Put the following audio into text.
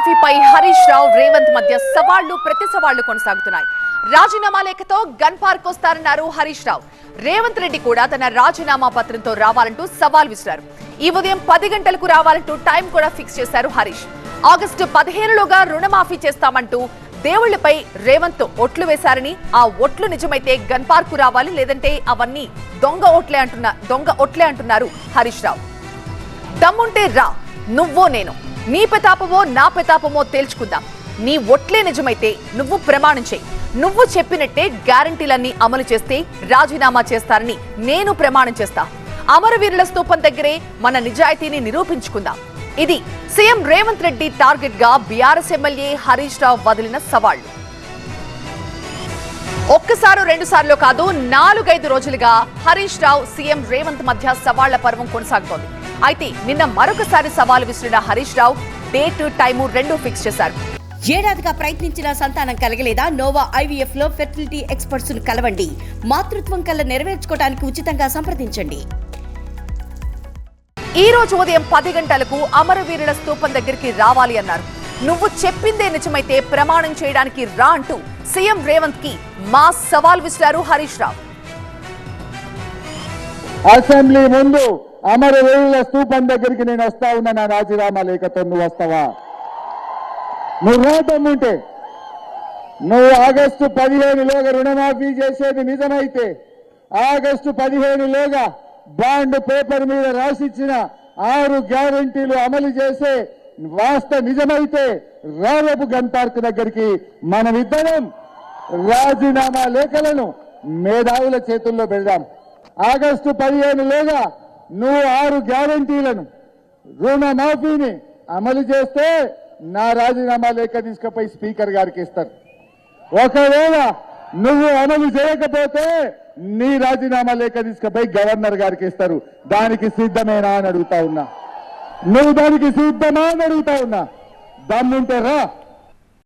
రుణమాఫీపై హరీష్ రావు రేవంత్ మధ్య సవాళ్ళు ప్రతి సవాళ్ళు కొనసాగుతున్నాయి. రాజీనామా లేఖతో గన్ పార్క్ వస్తారన్నారు హరీష్ రావు. రేవంత్ రెడ్డి కూడా తన రాజీనామా పత్రంతో రావాలంటూ సవాల్ విసిరారు. ఈ ఉదయం పది గంటలకు రావాలంటూ టైం కూడా ఫిక్స్ చేశారు హరీష్. ఆగస్టు పదిహేనులోగా రుణమాఫీ చేస్తామంటూ దేవుళ్ళపై రేవంత్ ఒట్లు వేశారని ఆ ఒట్లు నిజమైతే గన్ పార్కు రావాలి లేదంటే అవన్నీ దొంగ ఓట్లే అంటున్న దొంగ ఒట్లే అంటున్నారు హరీష్ రావు. దమ్ముంటే రా నువ్వో నేను. నీ ప్రతాపమో నా ప్రతాపమో తేల్చుకుందాం. నీ ఒట్లే నిజమైతే నువ్వు ప్రమాణం చేయి. నువ్వు చెప్పినట్టే గ్యారంటీలన్నీ అమలు చేస్తే రాజీనామా చేస్తారని నేను ప్రమాణం చేస్తా. అమరవీరుల స్తూపం దగ్గరే మన నిజాయితీని నిరూపించుకుందాం. ఇది సీఎం రేవంత్ రెడ్డి టార్గెట్గా బీఆర్ఎస్ ఎమ్మెల్యే హరీష్ రావు వదిలిన సవాళ్ళు ఒక్కసారు రెండు సార్లు కాదు నాలుగైదు రోజులుగా హరీష్ రావు సీఎం రేవంత్ మధ్య సవాళ్ళ పర్వం కొనసాగుతోంది. అయితే నిన్న మరొకసారి సవాల్ విసిరిన హరీష్ రావు డేట్ టైము రెండు ఫిక్స్ చేశారు. ఏడాదిగా ప్రయత్నించిన సంతానం కలగలేదా? నోవా ఐవీఎఫ్లో ఫెర్టిలిటీ ఎక్స్పర్ట్స్ను కలవండి. మాతృత్వం కల్లా నెరవేర్చుకోవడానికి ఉచితంగా సంప్రదించండి. ఈ రోజు ఉదయం పది గంటలకు అమరవీరుల స్తూపం దగ్గరికి రావాలి అన్నారు. నువ్వు చెప్పిందే నిజమైతే ప్రమాణం చేయడానికి రా అంటూ సీఎం రేవంత్కి మా సవాల్ విసిరారు హరీష్ రావు. అసెంబ్లీ ముందు అమరవీరుల స్తూపం దగ్గరికి నేను వస్తా ఉన్నా నా రాజీనామా లేఖతో నువ్వు వస్తావా? నువ్వు రాదమ్ముంటే నువ్వు ఆగస్టు పదిహేనులోగా రుణమాఫీ చేసేది నిజమైతే ఆగస్టు పదిహేనులోగా బాండ్ పేపర్ మీద రాసిచ్చిన ఆరు గ్యారంటీలు అమలు చేసే వాస్త నిజమైతే రావపు గంటార్క్ దగ్గరికి మనమిద్దరం రాజీనామా లేఖలను మేధావుల చేతుల్లో పెడదాం. ఆగస్టు పదిహేనులోగా నువ్వు ఆరు గ్యారంటీలను రుణమాఫీని అమలు చేస్తే నా రాజీనామా లేఖ తీసుకుపోయి స్పీకర్ గారికి ఇస్తారు. ఒకవేళ నువ్వు అమలు చేయకపోతే నీ రాజీనామా లేఖ తీసుకుపోయి గవర్నర్ గారికి ఇస్తారు. దానికి సిద్ధమేనా అని అడుగుతా ఉన్నా. నువ్వు దానికి సిద్ధమా అని అడుగుతా ఉన్నా. దమ్ముంటే రా.